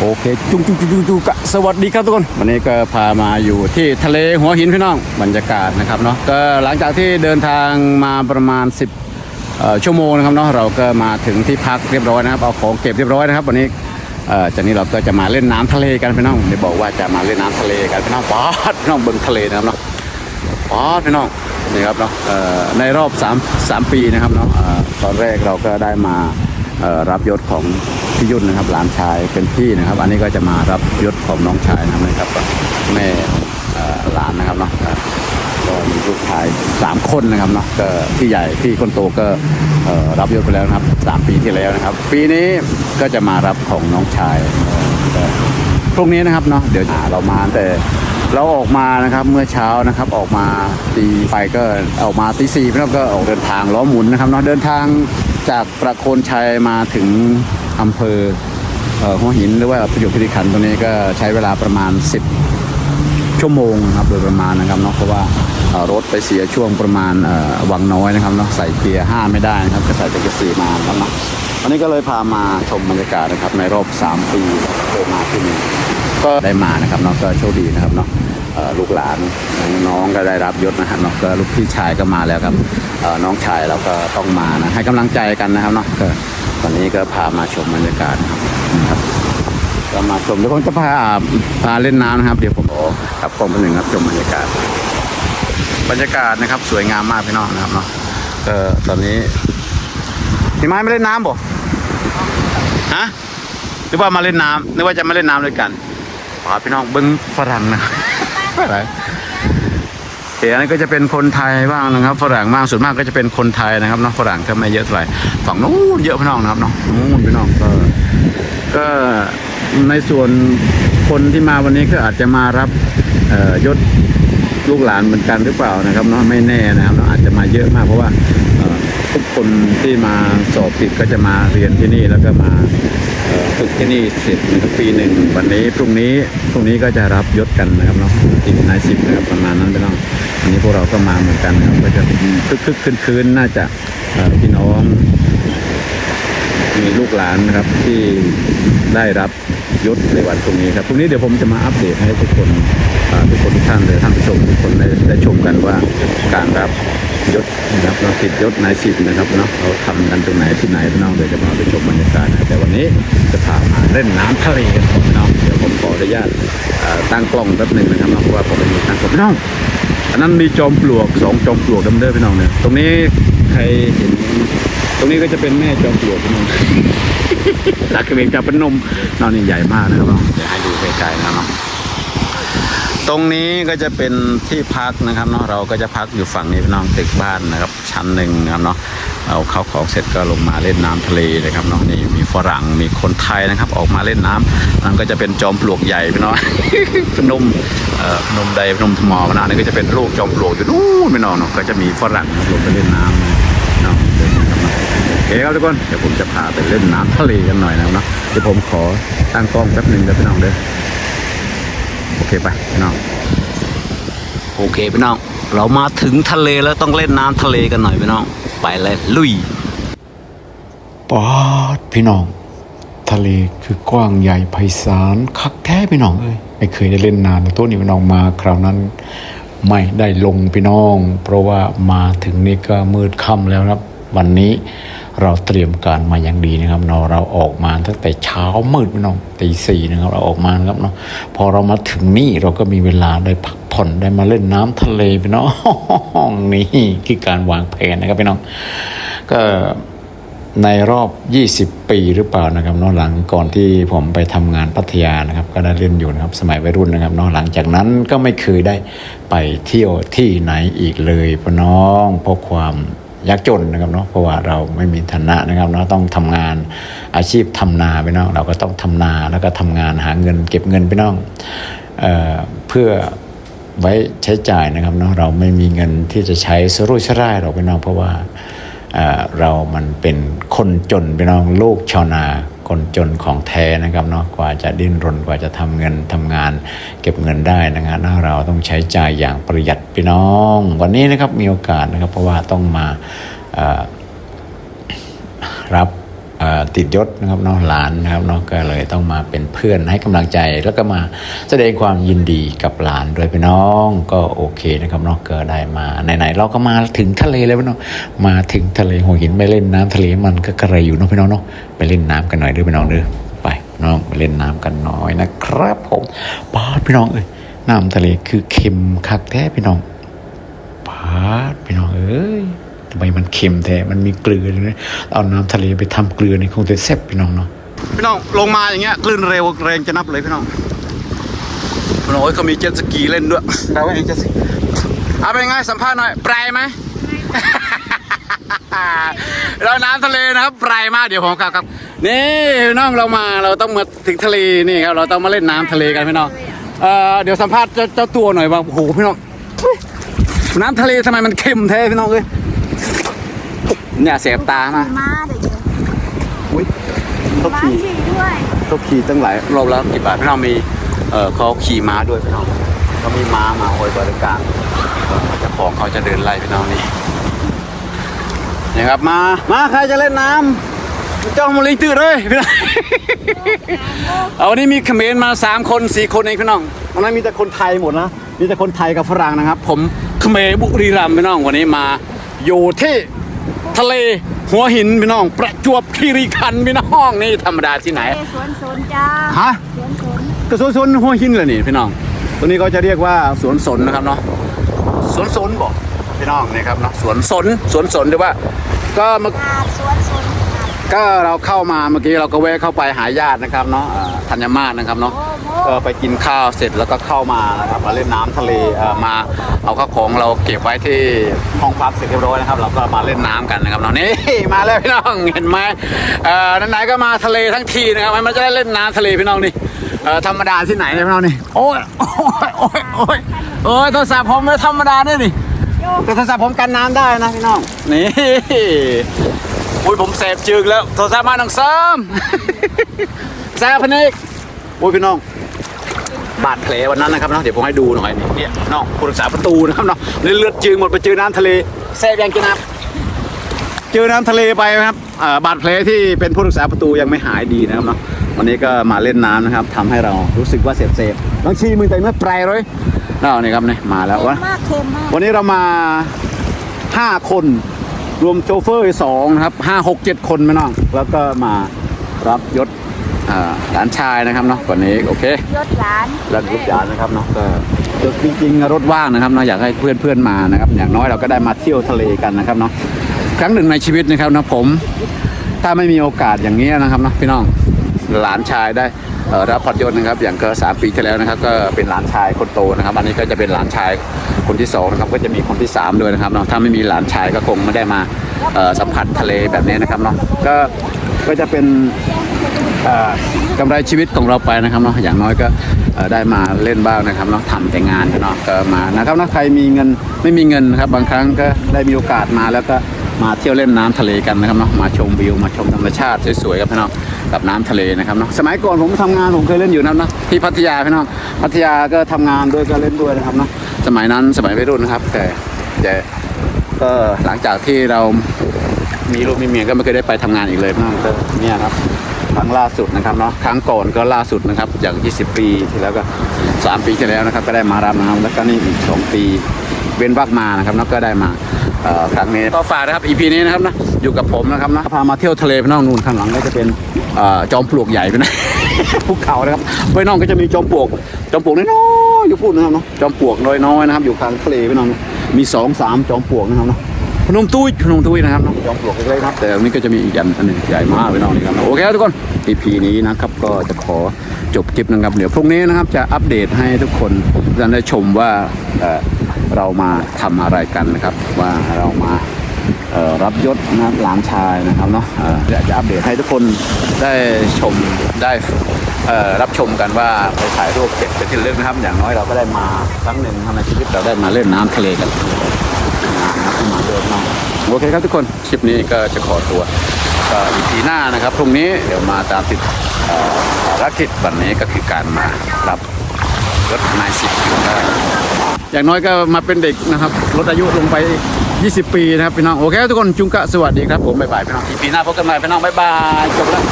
โอเคจุงจุงจุงจุงจุงกะสวัสดีครับทุกคน วันนี้ก็พามาอยู่ที่ทะเลหัวหินพี่น้องบรรยากาศนะครับเนาะก็หลังจากที่เดินทางมาประมาณ 10ชั่วโมงนะครับเนาะเราก็มาถึงที่พักเรียบร้อยนะครับเอาของเก็บเรียบร้อยนะครับ วันนี้จากนี้เราก็จะมาเล่นน้ำทะเลกันพี่น้องเดี๋ยวบอกว่าจะมาเล่นน้ำทะเลกันพี่น้องป๊าดพี่น้องเบิ่งทะเลนะครับเนาะอ๋อพี่น้องนี่ครับเนาะเอ่อในรอบ3 3ปีนะครับเนาะตอนแรกเราก็ได้มา รับยศของพี่ยุ่นนะครับ หลานชายเป็นพี่นะครับ อันนี้ก็จะมารับยศของน้องชายนะครับนะแม่หลานนะครับเนาะก็มีลูกชายสามคนนะครับเนาะก็พี่ใหญ่พี่คนโตก็รับยศไปแล้วนะครับสามปีที่แล้วนะครับ ปีนี้ก็จะมารับของน้องชายพรุ่งนี้นะครับเนาะเดี๋ยวเรามาแต่เราออกมานะครับเมื่อเช้านะครับออกมาตีไฟก็ออกมาตีสี่พี่น้องก็ออกเดินทางล้อหมุนนะครับเนาะเดินทาง จากประโคนชัยมาถึงอำเภอหัวหินหรือว่าประโยคพิธีขันธ์ตรงนี้ก็ใช้เวลาประมาณ 10 ชั่วโมงครับโดยประมาณนะครับเนาะเพราะว่ารถไปเสียช่วงประมาณวังน้อยนะครับเนาะใส่เกียร์ห้าไม่ได้นะครับก็ใส่แต่เกียร์สี่มาครับเนาะวันนี้ก็เลยพามาชมบรรยากาศนะครับในรอบ 3 ปีเคยมาที่นี่ก็ได้มานะครับเนาะก็โชคดีนะครับเนาะ ลูกหลานน้องๆก็ได้รับยศนะครับเนาะก็ลูกพี่ชายก็มาแล้วครับเอ่อน้องชายเราก็ต้องมานะให้กำลังใจกันนะครับเนาะก็วันนี้ก็พามาชมบรรยากาศนะครับนะครับก็มาชมเดี๋ยวผมจะพาพาเล่นน้ำนะครับ เดี๋ยวผมขอขับกล้องไปหนึ่งครับชมบรรยากาศ บรรยากาศนะครับสวยงามมากพี่น้องนะครับเนาะก็ตอนนี้พี่ไม้ไม่เล่นน้ำบ่ฮะหรือว่ามาเล่นน้ำนึกว่าจะมาเล่นน้ำด้วยกันพาพี่น้องเบิ้งฝรั่งนะ อะไรเดี๋ยวอันนี้ก็จะเป็นคนไทยบ้างนะครับฝรั่งมากส่วนมากก็จะเป็นคนไทยนะครับเนาะฝรั่งก็ไม่เยอะเท่าไหร่ฝั่งนู้นเยอะพี่น้องนะครับเนาะนู้นพี่น้องก็ก็ในส่วนคนที่มาวันนี้ก็อาจจะมารับยศลูกหลานเหมือนกันหรือเปล่านะครับเนาะไม่แน่นะครับเนาะอาจจะมาเยอะมากเพราะว่าทุกคนที่มาสอบติดก็จะมาเรียนที่นี่แล้วก็มา ฝึกที่นี่เสร็จนะครับปีหนึ่งวันนี้พรุ่งนี้พรุ่งนี้ก็จะรับยศกันนะครับเนาะติดนายสิบนะครับประมาณนั้นไปเนาะวันนี้พวกเราก็มาเหมือนกันนะครับก็จะคึกคึกคืนคืนๆน่าจะพี่น้องมีลูกหลานนะครับที่ได้รับยศในวันพรุ่งนี้ครับพรุ่งนี้เดี๋ยวผมจะมาอัปเดตให้ทุกคนทุกคนทุกท่านเลยท่านผู้ชมทุกคนได้ได้ชมกันว่าการรับ ยศนะครับเราติดยศนายสิบนะครับเนาะเราทำกันตรงไหนที่ไหนพี่น้องเดี๋ยวจะมาไปชมบรรยากาศนะแต่วันนี้จะพามาเล่นน้ำทะเลกันครับพี่น้องเดี๋ยวผมขออนุญาตตั้งกล้องแป๊บหนึ่งนะครับเนาะเพราะว่าผมไม่มีตั้งกล้องพี่น้องอันนั้นมีจอมปลวกสองจอมปลวกดำเด้อพี่น้องเนี่ยตรงนี้ใครเห็นตรงนี้ก็จะเป็นแม่จอมปลวกพี่น้องรักเขมรจับเป็นนมนอนนี่ใหญ่มากนะครับเนาะเดี๋ยวให้ดูไกลๆนะเนาะ ตรงนี้ก็จะเป็นที่พักนะครับเนาะเราก็จะพักอยู่ฝั่งนี้พี่น้องตึกบ้านนะครับ ชั้นหนึ่งนะครับเนาะเอาเข้าของเสร็จก็ลงมาเล่นน้ำทะเลนะครับเนาะนี่มีฝรั่งมีคนไทยนะครับ ออกมาเล่นน้ำนั่นก็จะเป็นจอมปลวกใหญ่พี่น้องพนมเอ่อพนมใดพนมทมอพนานี่ก็จะเป็นรูปจอมปลวกอยู่นู่นพี่น้องเนาะก็จะมีฝรั่งลงไปเล่นน้ำนะเนาะโอเคครับทุกคนเดี๋ยวผมจะพาไปเล่นน้ำทะเลกันหน่อยนะครับเนาะเดี๋ยวผมขอตั้งกล้องแป๊บหนึ่งเดี๋ยวพี่น้องเด้อ โอเคไปพี่น้องโอเคพี่น้อง เรามาถึงทะเลแล้วต้องเล่นน้ำทะเลกันหน่อยพี่น้อง ไปเลยลุยปอดพี่น้อง ทะเลคือกว้างใหญ่ไพศาลคักแท้พี่น้องเอ้ยไม่เคยได้เล่นนานแต่ตัวนี้พี่น้องมาคราวนั้นไม่ได้ลงพี่น้อง เพราะว่ามาถึงนี่ก็มืดค่ำแล้วครับ วันนี้ เราเตรียมการมาอย่างดีนะครับเนาะเราออกมาตั้งแต่เช้ามืดพี่น้องตีสี่นะครับเราออกมาครับเนาะพอเรามาถึงนี่เราก็มีเวลาได้พักผ่อนได้มาเล่นน้ำทะเลพี่น้องนี่คือการวางแผนนะครับพี่น้องก็ในรอบ 20 ปีหรือเปล่านะครับเนอะหลังก่อนที่ผมไปทำงานพัทยานะครับก็ได้เล่นอยู่นะครับสมัยวัยรุ่นนะครับเนอะหลังจากนั้นก็ไม่เคยได้ไปเที่ยวที่ไหนอีกเลยพี่น้องเพราะความ ยากจนนะครับเนาะเพราะว่าเราไม่มีฐานะนะครับเนาะต้องทำงานอาชีพทำนาไปน้องเราก็ต้องทำนาแล้วก็ทำงานหาเงิน เก็บเงินไปน้องเออเพื่อไว้ใช้จ่ายนะครับเนาะเราไม่มีเงินที่จะใช้สรุ่ยสร่ายเราไปน้องเพราะว่า เรามันเป็นคนจนพี่น้องลูกชาวนาคนจนของแท้นะครับเนาะกว่าจะดิ้นรนกว่าจะทำเงินทำงาน เก็บเงินได้นะครับนะเราต้องใช้จ่ายอย่างประหยัดพี่น้อง วันนี้นะครับมีโอกาสนะครับเพราะว่าต้องมารับ ติดยศนะครับเนาะหลานนะครับเนาะก็เลยต้องมาเป็นเพื่อนให้กำลังใจแล้วก็มาแสดงความยินดีกับหลานด้วยพี่น้องก็โอเคนะครับเนาะก็ได้มาไหนๆเราก็มาถึงทะเลแล้วพี่น้องมาถึงทะเลหัวหินไปเล่นน้ำทะเลมันก็กระไรอยู่เนาะพี่น้องเนาะไปเล่นน้ำกันหน่อยด้อพี่น้องเด้อไปน้องไปเล่นน้ำกันหน่อยนะครับผมป้าพี่น้องเอ้ยน้ำทะเลคือเค็มคักแท้พี่น้องปาพี่น้องเอ้ยำไมมันเค็มแท้ มันมีเกลือเลยนะเอาน้ำทะเลไปทำเกลือนี่คงจะแซ่บพี่น้องเนาะ พี่น้องลงมาอย่างเงี้ยคลื่นเร็วแรงจะนับเลยพี่น้องพี่น้องโอ้ยเขามีเจ็ตสกีเล่นด้วยแต่ว่าเองเจ็ตสกีเอาเป็นไงสัมภาษณ์หน่อยปลายไหมเราน้ำทะเลนะครับปลายมากเดี๋ยวผมครับครับนี่พี่น้องเรามาเราต้องมาถึงทะเลนี่ครับเราต้องมาเล่นน้ำทะเลกันพี่น้องเอ่อเดี๋ยวสัมภาษณ์เจ้าเจ้าตัวหน่อยว่าโอ้โหพี่น้องเฮ้ยน้ำทะเลทำไมมันเค็มแท้พี่น้องเอ้ย เนี่ยเสียบตามากมาเดี๋ยวเจออุ้ยเขามาขี่ขี่ด้วยเขาขี่ตั้งหลายรอบแล้วกี่บาทพี่น้องมีเออเขาขี่ม้าด้วยพี่น้องเขามีม้ามาโอยบริการเออเจ้าของเขาจะเดินไล่พี่น้องนี่นี่ครับมามาใครจะเล่นน้ำเจ้ามาลิงตื่นเลยพี่น้องเอาวันนี้มีเขมรมาสามคนสี่คนเองพี่น้องวันนั้นมีแต่คนไทยหมดนะมีแต่คนไทยกับฝรั่งนะครับ ผมเขมรบุรีรัมย์พี่น้องวันนี้มาอยู่ที่ ทะเล หัวหินพี่น้อง ประจวบคีรีขันธ์พี่น้องนี่ธรรมดาที่ไหนเอ้สวนสนจ้าฮะ สวนสนก็สวนสนหัวหินเลยนี่พี่น้อง ตัวนี้ก็จะเรียกว่าสวนสนนะครับเนาะ สวนสนบอกพี่น้องนี่ครับเนาะ สวนสน สวนสนหรือว่า ก็เมื่อหาดสวนสนหาดก็เราเข้ามาเมื่อกี้เราก็แวะเข้าไปหาญาตินะครับเนาะเอ่อธัญมาศนะครับเนาะ ก็ไปกินข้าวเสร็จแล้วก็เข้ามานะครับมาเล่นน้ำทะเลมาเอาข้าวของเราเก็บไว้ที่ห้องพักเสร็จเรียบร้อยนะครับ เราก็มาเล่นน้ำกันนะครับเนาะนี่มาแล้วพี่น้องเห็นไหมเอ่อไหนๆก็มาทะเลทั้งทีนะครับมันจะได้เล่นน้ำทะเลพี่น้องนี่ธรรมดาที่ไหนเนี่ยพี่น้องนี่โอ้ยโอ้ยโอ้ยโอ้ยโอ้ยโทรศัพท์ผมไม่ธรรมดาเนี่ยนี่แต่โทรศัพท์ผมกันน้ำได้นะพี่น้องนี่อุ้ยผมเสพจึกแล้วโทรศัพท์มาหนังซ้ำแซ่บพนิกโอ้ยพี่น้อง บาดแผลวันนั้นนะครับเนาะเดี๋ยวผมให้ดูหน่อยนี่เนี่ยน้องผู้รักษาประตูนะครับเนาะเลือดจึงหมดไปเจอน้ำทะเลแซ่บยังกินน้ำเจอน้ำทะเลไปนะครับอ่าบาดแผลที่เป็นผู้รักษาประตูยังไม่หายดีนะครับเนาะวันนี้ก็มาเล่นน้ำนะครับทำให้เรารู้สึกว่าเสพเสพลองชี้มือแต่เมื่อปลายเลยเรานี่ครับนี่มาแล้ววะมากเค็มมากวันนี้เรามาห้าคนรวมโชเฟอร์อีกสองนะครับห้าหกเจ็ดคนไหมน้องแล้วก็มารับยศ อ่าหลานชายนะครับเนาะวันนี้โอเคยศหลานรถรถยานนะครับเนาะก็จริงๆรถว่างนะครับเนาะอยากให้เพื่อนๆมานะครับ อย่างน้อยเราก็ได้มาเที่ยวทะเลกันนะครับเนาะครั้งหนึ่งในชีวิตนะครับนะผมถ้าไม่มีโอกาสอย่างนี้นะครับเนาะพี่น้องหลานชายได้เอ่อรับพรยศนะครับ อย่างเกิสามปีที่แล้วนะครับ ก็เป็นหลานชายคนโตนะครับ อันนี้ก็จะเป็นหลานชายคนที่สองนะครับก็จะมีคนที่สามด้วยนะครับเนาะถ้าไม่มีหลานชายก็คงไม่ได้มาเอ่อสัมผัสทะเลแบบนี้นะครับเนาะก็ก็จะเป็นเอ่อ กำไรชีวิตของเราไปนะครับเนาะอย่างน้อยก็ได้มาเล่นบ้างนะครับเนาะทำแต่งานเนาะก็มานะครับเนาะใครมีเงินไม่มีเงินนะครับบางครั้งก็ได้มีโอกาสมาแล้วก็มาเที่ยวเล่นน้ำทะเลกันนะครับเนาะมาชมวิวมาชมธรรมชาติสวยๆครับพี่น้องกับน้ำทะเลนะครับเนาะสมัยก่อนผมทำงานผมเคยเล่นอยู่นะเนาะที่พัทยาพี่น้องพัทยาก็ทำงานด้วยก็เล่นด้วยนะครับเนาะสมัยนั้นสมัยวัยรุ่นนะครับ แต่แต่ก็หลังจากที่เรามีลูกมีเมียก็ไม่เคยได้ไปทำงานอีกเลยพี่น้องเนี่ยครับ ครั้งล่าสุดนะครับเนาะครั้งก่อนก็ล่าสุดนะครับอย่าง20 ปีที่แล้วก็ 3 ปีที่แล้วนะครับ ก็ได้มารับนะครับแล้วก็นี่อีก 2 ปีเว้นวักมานะครับเนาะก็ได้มาอ่อครั้งนี้ก็ฝากนะครับ EP นี้นะครับนะอยู่กับผมนะครับนะพามาเที่ยวทะเลพี่น้องนู่นข้างหลังก็จะเป็นอ่อจอมปลวกใหญ่ไปนะภูเขานะครับพี่น้องก็จะมีจอมปลวก จอมปลวกน้อยๆอยู่พูดนะครับเนาะจอมปลวกน้อยๆนะครับ อยู่กลางทะเลพี่น้องมีสองสามจอมปลวกนะครับเนาะ พนมตุ้ยพนมตุ้ยนะครับน้องจอมปลวกเล็กๆนะครับแต่อันนี้ก็จะมีอีกอันอันหนึงใหญ่มากไปน้องนี่ครับโอเคครับทุกคน EP นี้นะครับก็จะขอจบคลิปนะครับเดี๋ยวพรุ่งนี้นะครับจะอัปเดตให้ทุกคนได้ชมว่าเอ่อเรามาทำอะไรกันนะครับ ว่าเรามาเอ่อรับยศนะครับหลานชายนะครับเนาะเอ่ออยากจะอัปเดตให้ทุกคนได้ชมได้เอ่อรับชมกันว่าไปถ่ายรูปเก็บเป็นที่ระลึกนะครับ อย่างน้อยเราก็ได้มาครั้งหนึ่งทำในชีวิตเราได้มาเล่นน้ำทะเลกัน มาเดินมาโอเคครับทุกคน คลิปนี้ก็จะขอตัวก็อีพีหน้านะครับ พรุ่งนี้เดี๋ยวมาตามติดภารกิจวันนี้ก็คือการมารับรถนายสิบอยู่ได้อย่างน้อยก็มาเป็นเด็กนะครับลดอายุลงไป 20 ปีนะครับพี่น้อง โอเคทุกคนจุงกะสวัสดีครับผมบ๊ายบายพี่น้องอีพีหน้าพบกันใหม่พี่น้องบ๊ายบายจบแล้ว